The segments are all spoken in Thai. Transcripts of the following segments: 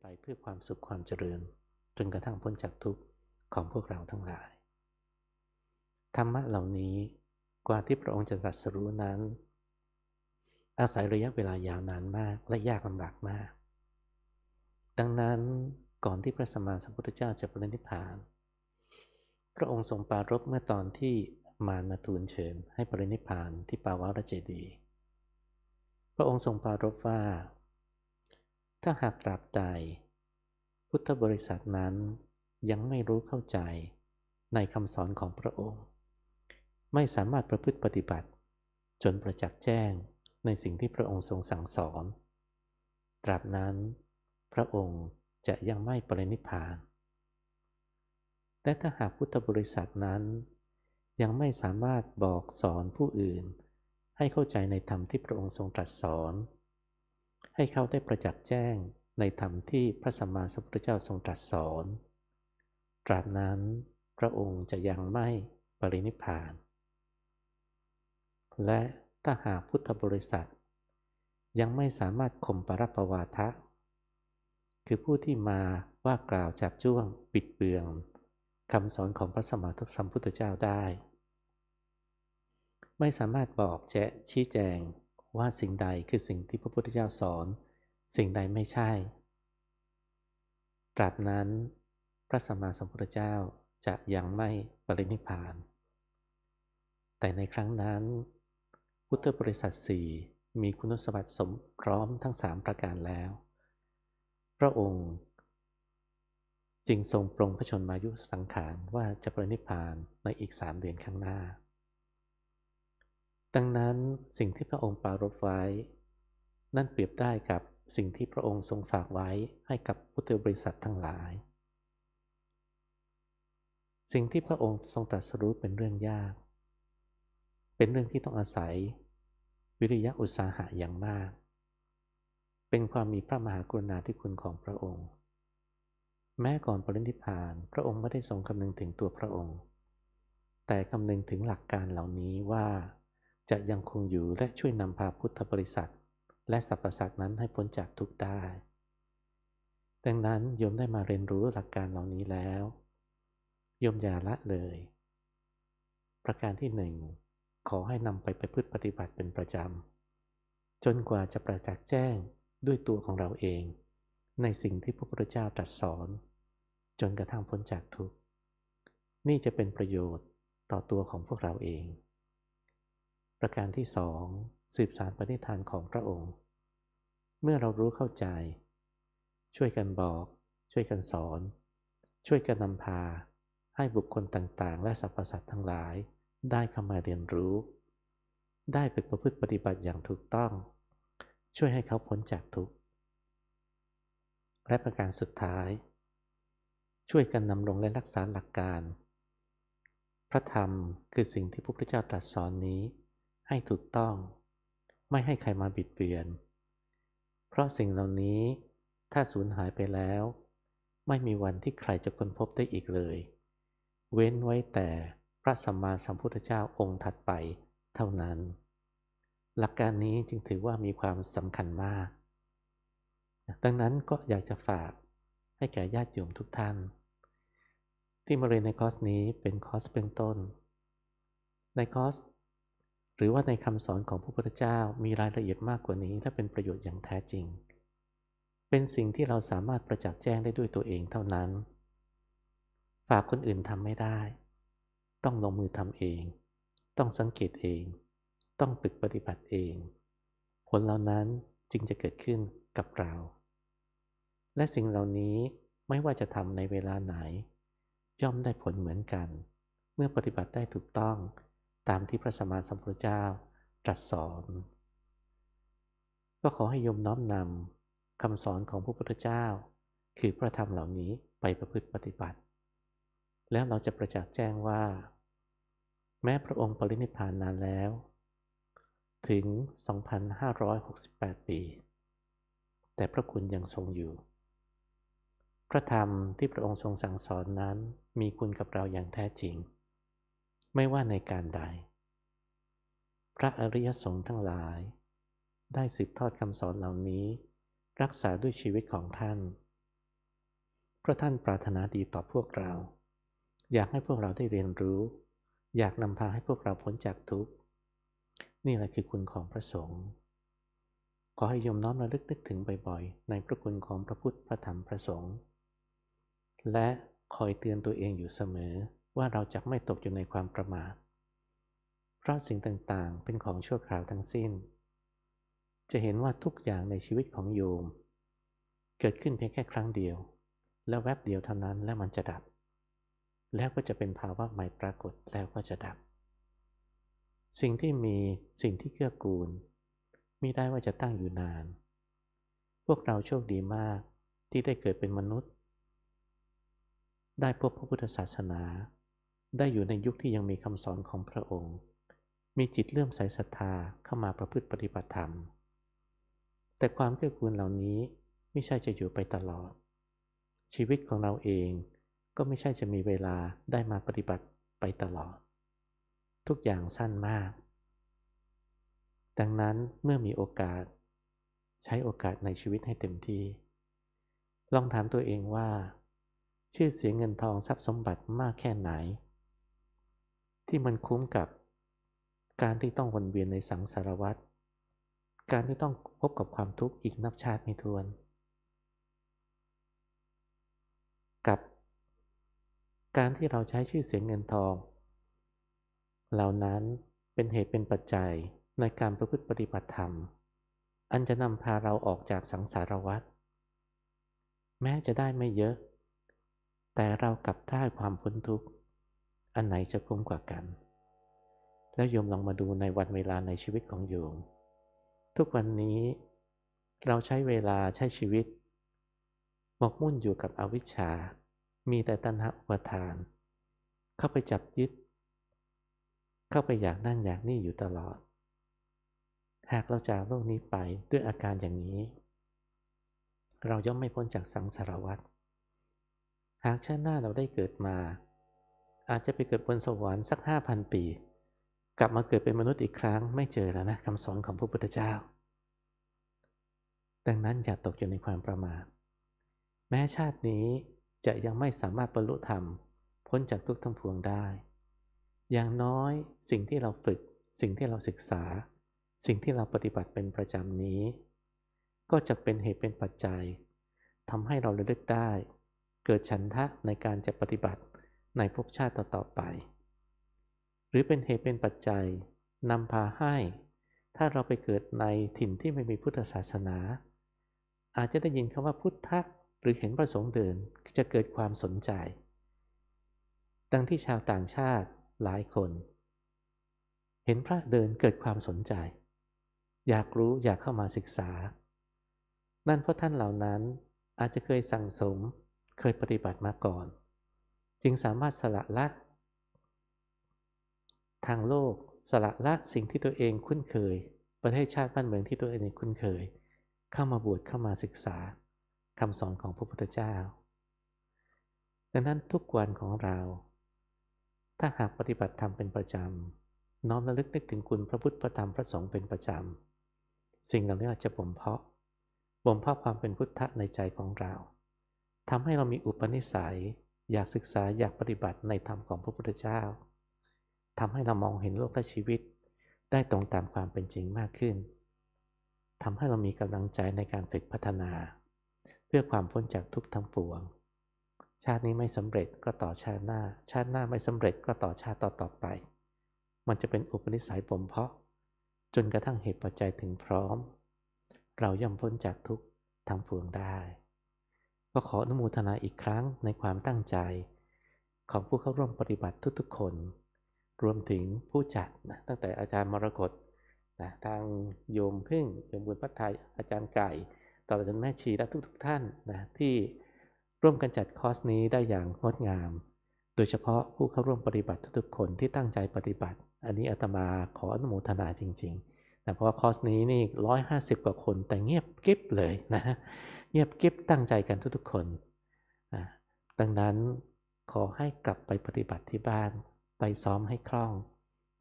ไปเพื่อความสุขความเจริญ จนกระทั่งพ้นจากทุกข์ของพวกเราทั้งหลาย ธรรมะเหล่านี้กว่าที่พระองค์จะตรัสรู้นั้น อาศัยระยะเวลายาวนานมากและยากลำบากมาก ดังนั้นก่อนที่พระสัมมาสัมพุทธเจ้าจะปรินิพพาน พระองค์ทรงปารบเมื่อตอนที่มารมาทูลเชิญให้ปรินิพพานที่ปาวารเจดี พระองค์ทรงปารบว่า ถ้าหากตราบใดพุทธบริษัทนั้นยังไม่รู้เข้าใจในคำสอนของพระองค์ ไม่สามารถประพฤติปฏิบัติ จนประจักษ์แจ้งในสิ่งที่พระองค์ทรงสั่งสอน ตราบนั้น พระองค์จะยังไม่ปรินิพพานและถ้าหากพุทธบริษัทนั้น ยังไม่สามารถบอกสอนผู้อื่น ให้เข้าใจในธรรมที่พระองค์ทรงตรัสสอน ให้เขาได้ประจักษ์แจ้งในธรรมที่พระสัมมาสัมพุทธเจ้าทรงตรัสสอน ตราบนั้นพระองค์จะยังไม่ปรินิพาน และถ้าหากพุทธบริษัท ยังไม่สามารถข่มปรับประวาทะ คือผู้ที่มาว่ากล่าวจับจ้วงปิดเบืองคำสอนของพระสมมาสัมพุทธเจ้าได้ ไม่สามารถบอกแจะชี้แจง ว่าสิ่งใดคือสิ่งที่พระพุทธเจ้าสอน สิ่งใดไม่ใช่ ตราบนั้น พระสัมมาสัมพุทธเจ้าจะยังไม่ปรินิพพาน แต่ในครั้งนั้น พุทธบริษัทสี่มีคุณสมบัติสมพร้อมทั้งสามประการแล้ว พระองค์ จึงทรงปรงพระชนมายุสังขารว่าจะปรินิพพานในอีกสามเดือนข้างหน้า ดังนั้นสิ่งที่พระองค์ปารบไว้ นั่นเปรียบได้กับสิ่งที่พระองค์ทรงฝากไว้ให้กับพุทธบริษัททั้งหลาย สิ่งที่พระองค์ทรงตรัสรู้เป็นเรื่องยาก เป็นเรื่องที่ต้องอาศัย วิริยะอุตสาหะอย่างมาก เป็นความมีพระมหากรุณาธิคุณของพระองค์ แม้ก่อนปรินิพพาน พระองค์ไม่ได้ทรงคำนึงถึงตัวพระองค์ แต่คำนึงถึงหลักการเหล่านี้ว่า จะยังคงอยู่และช่วยนำพาพุทธบริษัท และสรรพสัตว์นั้นให้พ้นจากทุกข์ได้ ดังนั้นโยมได้มาเรียนรู้หลักการเหล่านี้แล้วโยมอย่าละเลย ประการที่หนึ่งขอให้นำไปไปพืชปฏิบัติเป็นประจำ จนกว่าจะประจักษ์แจ้งด้วยตัวของเราเอง ในสิ่งที่พระพุทธเจ้าตรัสสอน จนกระทั่งพ้นจากทุกข์ นี่จะเป็นประโยชน์ต่อตัวของพวกเราเอง ประการที่สองสืบสารปณิธานของพระองค์ เมื่อเรารู้เข้าใจ ช่วยกันบอก ช่วยกันสอน ช่วยกันนำพา ให้บุคคลต่างๆ และสรรพสัตว์ทั้งหลาย ได้เข้ามาเรียนรู้ ได้ไปประพฤติปฏิบัติอย่างถูกต้อง ช่วยให้เขาพ้นจากทุกข์และประการสุดท้าย ช่วยกันนำลงและรักษาหลักการ พระธรรมคือสิ่งที่พระพุทธเจ้าตรัสสอนนี้ ให้ถูกต้อง ไม่ให้ใครมาบิดเบือน เพราะสิ่งเหล่านี้ถ้าสูญหายไปแล้ว ไม่มีวันที่ใครจะค้นพบได้อีกเลย เว้นไว้แต่พระสัมมาสัมพุทธเจ้าองค์ถัดไปเท่านั้น หลักการนี้จึงถือว่ามีความสำคัญมาก ดังนั้นก็อยากจะฝากให้แก่ญาติโยมทุกท่าน ที่มาเรียนในคอร์สนี้เป็นคอร์สเบื้องต้น ในคอร์ส หรือว่าในคำสอนของพระพุทธเจ้ามีรายละเอียดมากกว่านี้และเป็นประโยชน์อย่างแท้จริง เป็นสิ่งที่เราสามารถประจักษ์แจ้งได้ด้วยตัวเองเท่านั้น ฝากคนอื่นทำไม่ได้ ต้องลงมือทำเอง ต้องสังเกตเอง ต้องฝึกปฏิบัติเอง ผลเหล่านั้นจึงจะเกิดขึ้นกับเรา และสิ่งเหล่านี้ไม่ว่าจะทำในเวลาไหน ย่อมได้ผลเหมือนกัน เมื่อปฏิบัติได้ถูกต้อง ตามที่พระสัมมาสัมพุทธเจ้าตรัสสอน ก็ขอให้โยมน้อมนำคำสอนของพระพุทธเจ้า คือพระธรรมเหล่านี้ไปประพฤติปฏิบัติ แล้วเราจะประจักษ์แจ้งว่า แม้พระองค์ปรินิพพานนานแล้ว ถึง 2,568 ปี แต่พระคุณยังทรงอยู่พระธรรมที่พระองค์ทรงสั่งสอนนั้นมีคุณกับเราอย่างแท้จริง ไม่ว่าในการใด พระอริยสงฆ์ทั้งหลาย ได้สืบทอดคำสอนเหล่านี้ รักษาด้วยชีวิตของท่าน เพราะท่านปรารถนาดีต่อพวกเรา อยากให้พวกเราได้เรียนรู้ อยากนำพาให้พวกเราพ้นจากทุกข์ นี่แหละคือคุณของพระสงฆ์ขอให้ยมน้อมระลึกนึกถึงบ่อยๆ ในพระคุณของพระพุทธพระธรรมพระสงฆ์และคอยเตือนตัวเองอยู่เสมอ ว่าเราจะไม่ตกอยู่ในความประมาท เพราะสิ่งต่างๆ เป็นของชั่วคราวทั้งสิ้น จะเห็นว่าทุกอย่างในชีวิตของโยม เกิดขึ้นเพียงแค่ครั้งเดียว แล้วแวบเดียวเท่านั้นแล้วมันจะดับ แล้วก็จะเป็นภาวะใหม่ปรากฏแล้วก็จะดับ สิ่งที่มีสิ่งที่เกื้อกูลมิได้ว่าจะตั้งอยู่นาน พวกเราโชคดีมากที่ได้เกิดเป็นมนุษย์ ได้พบพระพุทธศาสนา ได้อยู่ในยุคที่ยังมีคำสอนของพระองค์ มีจิตเลื่อมใสศรัทธาเข้ามาประพฤติปฏิบัติธรรม แต่ความเกื้อกูลเหล่านี้ไม่ใช่จะอยู่ไปตลอด ชีวิตของเราเองก็ไม่ใช่จะมีเวลาได้มาปฏิบัติไปตลอด ทุกอย่างสั้นมาก ดังนั้นเมื่อมีโอกาส ใช้โอกาสในชีวิตให้เต็มที่ ลองถามตัวเองว่า ชื่อเสียงเงินทองทรัพย์สมบัติมากแค่ไหน ที่มันคุ้มกับการที่ต้องวนเวียนในสังสารวัฏการที่ต้องพบกับความทุกข์อีกนับชาติไม่ถ้วน กับ การที่เราใช้ชื่อเสียงเงินทอง เหล่านั้นเป็นเหตุเป็นปัจจัยในการประพฤติปฏิบัติธรรม อันจะนำพาเราออกจากสังสารวัฏแม้จะได้ไม่เยอะ แต่เรากลับได้ความพ้นทุกข์ อันไหนจะคุ้มกว่ากัน แล้วโยมลองมาดูในวันเวลาในชีวิตของโยม ทุกวันนี้เราใช้เวลาใช้ชีวิต หมกมุ่นอยู่กับอวิชชา มีแต่ตัณหาอุปทาน เข้าไปจับยึด เข้าไปอยากนั่นอยากนี่อยู่ตลอด หากเราจากโลกนี้ไปด้วยอาการอย่างนี้ เราย่อมไม่พ้นจากสังสารวัฏหากชาติหน้าเราได้เกิดมา อาจจะไปเกิดบนสวรรค์สักห้าพันปี กลับมาเกิดเป็นมนุษย์อีกครั้งไม่เจอแล้วนะคำสอนของพระพุทธเจ้า ดังนั้นอย่าตกอยู่ในความประมาทแม้ชาตินี้จะยังไม่สามารถบรรลุธรรม พ้นจากทุกข์ทั้งพวงได้ อย่างน้อยสิ่งที่เราฝึก สิ่งที่เราศึกษา สิ่งที่เราปฏิบัติเป็นประจำนี้ ก็จะเป็นเหตุเป็นปัจจัยทำให้เราระลึกได้ เกิดฉันทะในการจะปฏิบัติ ในภพชาติต่อๆไป หรือเป็นเหตุเป็นปัจจัยนำพาให้ ถ้าเราไปเกิดในถิ่นที่ไม่มีพุทธศาสนา อาจจะได้ยินคำว่าพุทธหรือเห็นพระสงฆ์เดินจะเกิดความสนใจ ดังที่ชาวต่างชาติหลายคน เห็นพระเดินเกิดความสนใจ อยากรู้อยากเข้ามาศึกษา นั่นเพราะท่านเหล่านั้นอาจจะเคยสั่งสมเคยปฏิบัติมาก่อน จึงสามารถสละละทางโลกสละละสิ่งที่ตัวเองคุ้นเคย ประเทศชาติบ้านเมืองที่ตัวเองคุ้นเคย เข้ามาบวชเข้ามาศึกษาคำสอนของพระพุทธเจ้า ดังนั้นทุกวันของเรา ถ้าหากปฏิบัติธรรมเป็นประจำ น้อมระลึกนึกถึงคุณพระพุทธพระธรรมพระสงฆ์เป็นประจำ สิ่งเหล่านี้จะบ่มเพาะบ่มเพาะความเป็นพุทธะในใจของเราทำให้เรามีอุปนิสัย อยากศึกษาอยากปฏิบัติในธรรมของพระพุทธเจ้าทำให้เรามองเห็นโลกและชีวิต ได้ตรงตามความเป็นจริงมากขึ้นทำให้เรามีกำลังใจในการฝึกพัฒนา เพื่อความพ้นจากทุกข์ทั้งปวง ชาตินี้ไม่สำเร็จก็ต่อชาติหน้า ชาติหน้าไม่สำเร็จก็ต่อชาติต่อต่อไป มันจะเป็นอุปนิสัยบ่มเพาะ จนกระทั่งเหตุปัจจัยถึงพร้อม เราย่อมพ้นจากทุกข์ทั้งปวงได้ ก็ขออนุโมทนาอีกครั้งในความตั้งใจ ของผู้เข้าร่วมปฏิบัติทุกๆคน รวมถึงผู้จัดนะตั้งแต่อาจารย์มรกตนะทางโยมพึ่งโยมบุญพัฒไทยอาจารย์ไก่ตลอดจนแม่ชีและทุกๆทท่านนะที่ร่วมกันจัดคอร์สนี้ได้อย่างงดงาม โดยเฉพาะผู้เข้าร่วมปฏิบัติทุกๆคนที่ตั้งใจปฏิบัติ อันนี้อาตมาขออนุโมทนาจริง ๆ นะเพราะว่าคอร์สนี้นี่ร้อยห้าสิบกว่าคน แต่เงียบกิ๊บเลยนะเงียบกิ๊บตั้งใจกันทุกๆคนนะดังนั้นขอให้กลับไปปฏิบัติที่บ้านไปซ้อมให้คล่อง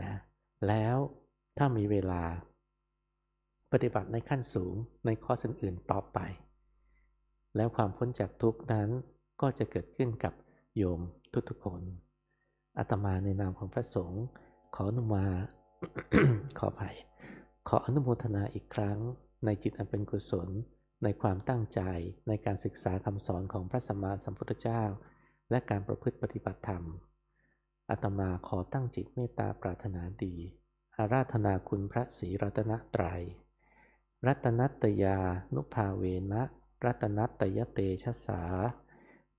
นะแล้วถ้ามีเวลา ปฏิบัติในขั้นสูงในข้อสอื่นๆต่อไป แล้วความพ้นจากทุกนั้นก็จะเกิดขึ้นกับโยมทุกๆคนอาตมาในนามของพระสงฆ์ขออนุมาขออภัย ขออนุโมทนาอีกครั้ง ในจิตอันเป็นกุศล ในความตั้งใจในการศึกษาคำสอนของพระสัมมาสัมพุทธเจ้า และการประพฤติปฏิบัติธรรมอาตมาขอตั้งจิตเมตตาปรารถนาดี อาราธนาคุณพระศรีรัตนตรัย รัตนัตยา นุภาเวนะ รัตนัตยเตชะสา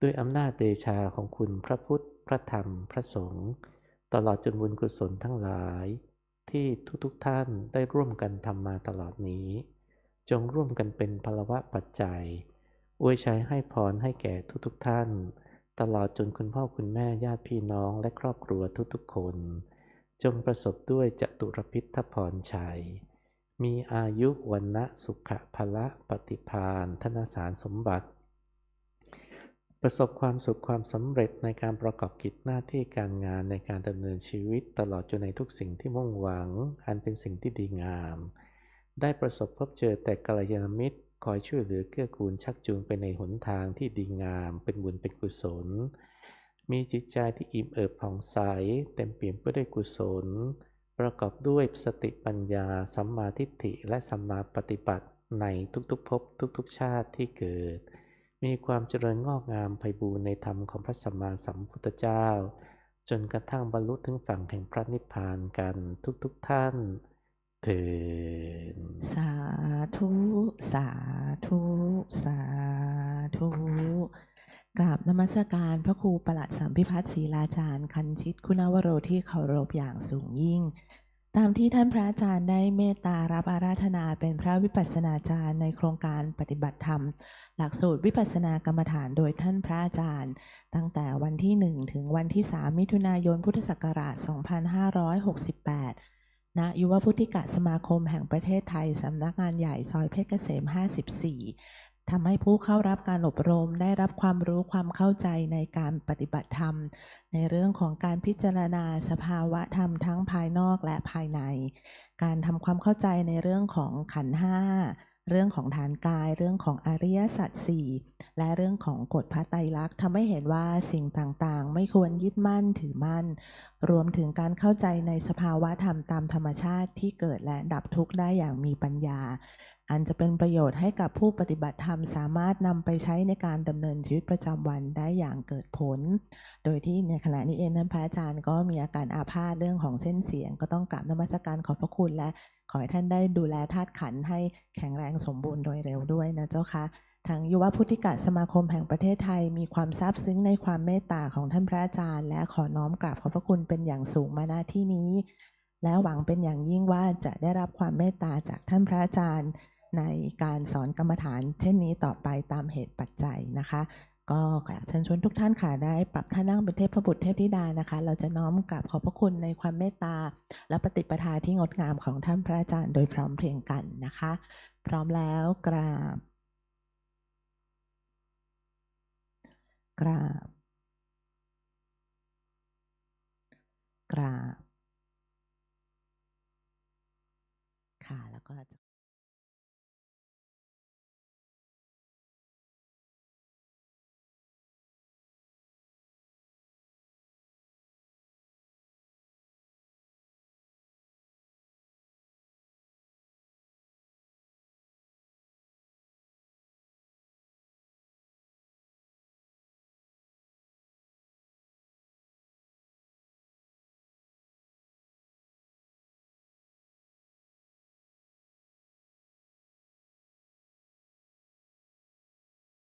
ด้วยอำนาจเดชาของคุณพระพุทธ พระธรรม พระสงฆ์ ตลอดจนบุญกุศลทั้งหลาย ที่ทุกๆทท่านได้ร่วมกันทำมาตลอดนี้ จงร่วมกันเป็นพลวะปัจจัยอวยชัยให้พรให้แก่ทุกๆทท่าน ตลอดจนคุณพ่อคุณแม่ญาติพี่น้องและครอบครัวทุกๆคน จงประสบด้วยจตุรพิทพพรชัย มีอายุวันนะสุขะละปฏิพานธนสารสมบัติ ประสบความสุขความสำเร็จในการประกอบกิจหน้าที่การงานในการดำเนินชีวิตตลอดจนในทุกสิ่งที่มุ่งหวัง อันเป็นสิ่งที่ดีงาม ได้ประสบพบเจอแต่กัลยาณมิตร คอยช่วยเหลือเกื้อกูลชักจูงไปในหนทางที่ดีงาม เป็นบุญเป็นกุศล มีจิตใจที่อิ่มเอิบผ่องใส เต็มเปี่ยมไปด้วยกุศล ประกอบด้วยสติปัญญาสัมมาทิฏฐิและสัมมาปฏิบัติในทุกๆภพทุกๆชาติที่เกิด มีความเจริญงอกงามไพบูรณ์ในธรรมของพระสัมมาสัมพุทธเจ้า จนกระทั่งบรรลุถึงฝั่งแห่งพระนิพพานกันทุกๆทท่านเถิดสาธุ สาธุ สาธุกราบนมัสการพระครูประหลัดสัมพิพัฒน์ศรีลาจารย์ คันชิตคุณวโรที่เคารพอย่างสูงยิ่ง ตามที่ท่านพระอาจารย์ได้เมตตารับอาราธนาเป็นพระวิปัสสนาจารย์ในโครงการปฏิบัติธรรม หลักสูตรวิปัสสนากรรมฐานโดยท่านพระอาจารย์ ตั้งแต่วันที่ 1 ถึงวันที่ 3 มิถุนายนพุทธศักราช 2568 ณ ยุวพุทธิกะสมาคมแห่งประเทศไทย สำนักงานใหญ่ซอยเพชรเกษม 54 ทำให้ผู้เข้ารับการอบรมได้รับความรู้ความเข้าใจในการปฏิบัติธรรม ในเรื่องของการพิจารณาสภาวะธรรมทั้งภายนอกและภายใน การทำความเข้าใจในเรื่องของขันห้าเรื่องของฐานกาย เรื่องของอริยสัจสี่และเรื่องของกฎพระไตรลักษณ์ทำให้เห็นว่าสิ่งต่างๆ ไม่ควรยึดมั่นถือมั่น รวมถึงการเข้าใจในสภาวะธรรมตามธรรมชาติที่เกิดและดับทุกข์ได้อย่างมีปัญญา อันจะเป็นประโยชน์ให้กับผู้ปฏิบัติธรรมสามารถนำไปใช้ในการดำเนินชีวิตประจำวันได้อย่างเกิดผล โดยที่ในขณะนี้เองท่านพระอาจารย์ก็มีอาการอาพาธเรื่องของเส้นเสียง ก็ต้องกราบนมัสการขอบพระคุณและขอให้ท่านได้ดูแลธาตุขันให้แข็งแรงสมบูรณ์โดยเร็วด้วยนะเจ้าค่ะทางยุวพุทธิกะสมาคมแห่งประเทศไทยมีความซาบซึ้งในความเมตตาของท่านพระอาจารย์ และขอน้อมกราบขอบพระคุณเป็นอย่างสูงมาณที่นี้ และหวังเป็นอย่างยิ่งว่าจะได้รับความเมตตาจากท่านพระอาจารย์ ในการสอนกรรมฐาน เช่นนี้ต่อไปตามเหตุปัจจัยนะคะ ก็อยากเชิญชวนทุกท่านค่ะได้ปรับท่านั่งเป็นเทพบุตรเทพธิดานะคะ เราจะน้อมกราบขอบพระคุณในความเมตตา และปฏิปทาที่งดงามของท่านพระอาจารย์โดยพร้อมเพรียงกันนะคะ พร้อมแล้วกราบ กราบ กราบค่ะแล้วก็จะ